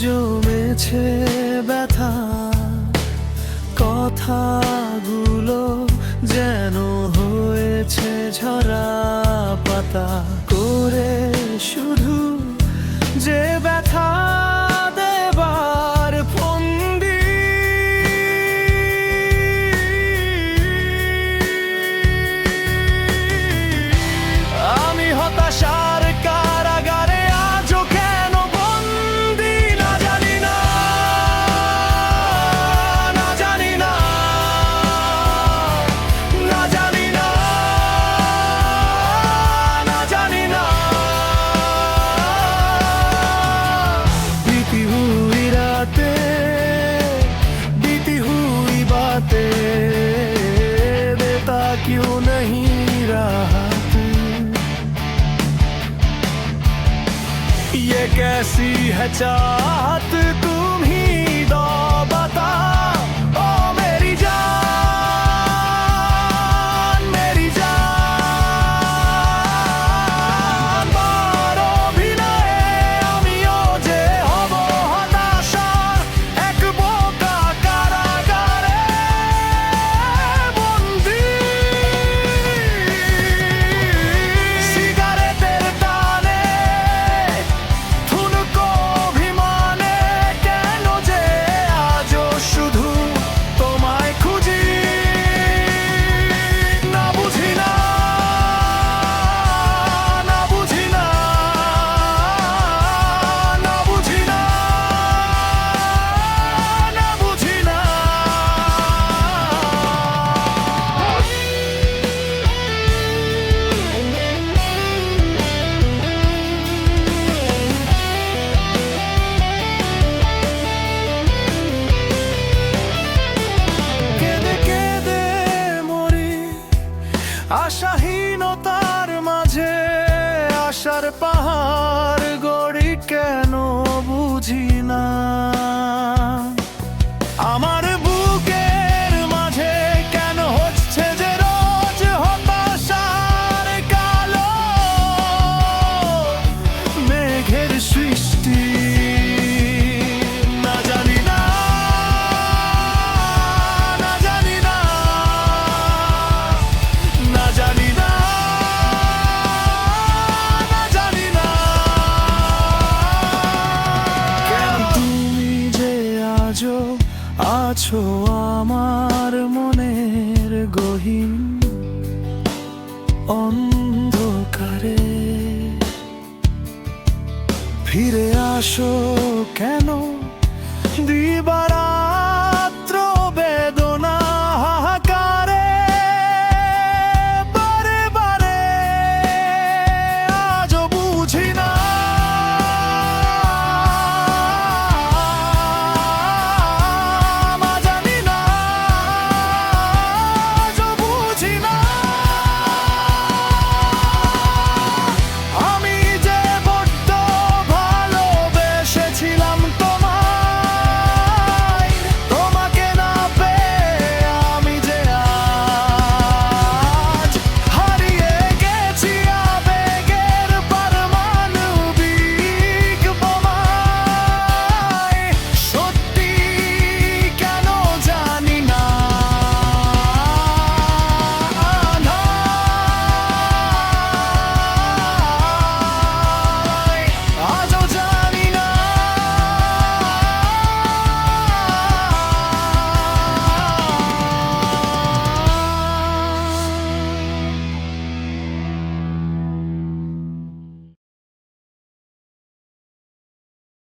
জমেছে ব্যথা। কথাগুলো যেন হয়েছে ঝরা পাতা। कैसी है चाहत को শূন্যতার মাঝে আশার পাহাড়। আছো আমার মনের গহীন অন্ধকারে। ফিরে আসো কেন? দিবারা